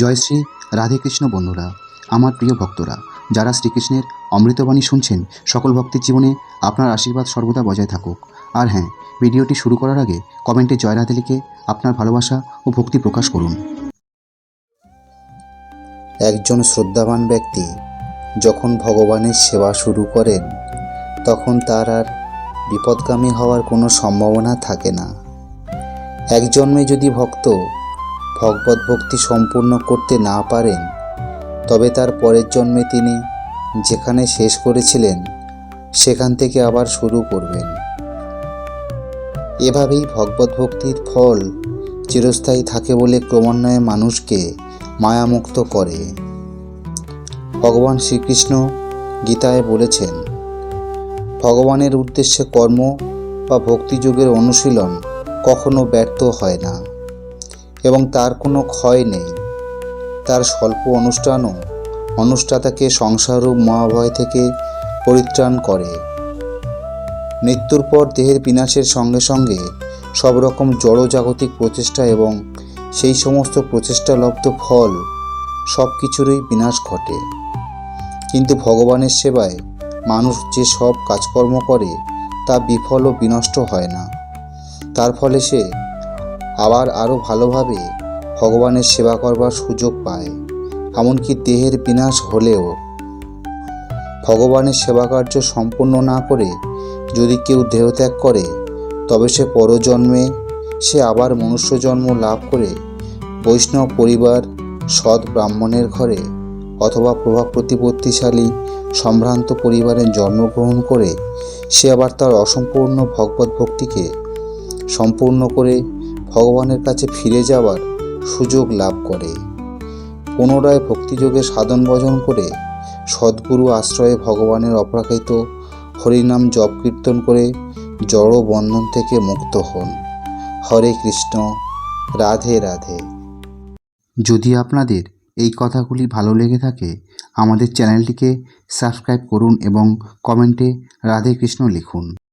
জয় শ্রী রাধেকৃষ্ণ বন্ধুরা, আমার প্রিয় ভক্তরা, যারা শ্রীকৃষ্ণের অমৃতবাণী শুনছেন, সকল ভক্তের জীবনে আপনার আশীর্বাদ সর্বদা বজায় থাকুক। আর হ্যাঁ ভিডিওটি শুরু করার আগে কমেন্টে জয় রাধে লিখে আপনার ভালোবাসা ও ভক্তি প্রকাশ করুন। একজন শ্রদ্ধাবান ব্যক্তি যখন ভগবানের সেবা শুরু করেন, তখন তার আর বিপদগামী হওয়ার কোনো সম্ভাবনা থাকে না। এক জন্মে যদি ভক্ত ভগবত ভক্তি সম্পূর্ণ করতে না পারেন, তবে তার পরের জন্মে তিনি যেখানে শেষ করেছিলেন, সেখান থেকে আবার শুরু করবেন। এভাবেই ভগবত ভক্তির ফল চিরস্থায়ী থাকে বলে ক্রমান্বয়ে মানুষকে মায়ামুক্ত করে। ভগবান শ্রীকৃষ্ণ গীতায় বলেছেন, ভগবানের উদ্দেশ্যে কর্ম বা ভক্তিযোগের অনুশীলন কখনো ব্যর্থ হয় না। এবং তার কোনো ক্ষয় নেই। তার স্বল্প অনুষ্ঠানও অনুষ্ঠাতাকে সংসাররূপ মহাভয় থেকে পরিত্রাণ করে। মৃত্যুর পর দেহের বিনাশের সঙ্গে সঙ্গে সব রকম জড়জাগতিক প্রচেষ্টা এবং সেই সমস্ত প্রচেষ্টা লব্ধ ফল সব কিছুরই বিনাশ ঘটে। কিন্তু ভগবানের সেবায় মানুষ যে সব কাজকর্ম করে তা বিফল ও বিনষ্ট হয় না। তার ফলে সে আবার আরও ভালোভাবে ভগবানের সেবা করবার সুযোগ পায়, এমনকি দেহের বিনাশ হলেও। ভগবানের সেবা কার্য সম্পূর্ণ না করে যদি কেউ দেহত্যাগ করে, তবে সে পরজন্মে সে আবার মনুষ্য জন্ম লাভ করে বৈষ্ণব পরিবার, সৎ ব্রাহ্মণের ঘরে অথবা প্রভাব প্রতিপত্তিশালী সম্ভ্রান্ত পরিবারে জন্মগ্রহণ করে, সে আবার তার অসম্পূর্ণ ভগবত ভক্তিকে সম্পূর্ণ করে ভগবানের কাছে ফিরে যাওয়ার সুযোগ লাভ করে। পুনরায় ভক্তিযোগে সাধন ভজন করে সদ্গুরু আশ্রয়ে ভগবানের অপ্রাকৃত হরিনাম জপ কীর্তন করে জড় বন্ধন থেকে মুক্ত হন। হরে কৃষ্ণ, রাধে রাধে। যদি আপনাদের এই কথাগুলি ভালো লেগে থাকে, আমাদের চ্যানেলটিকে সাবস্ক্রাইব করুন এবং কমেন্টে রাধে কৃষ্ণ লিখুন।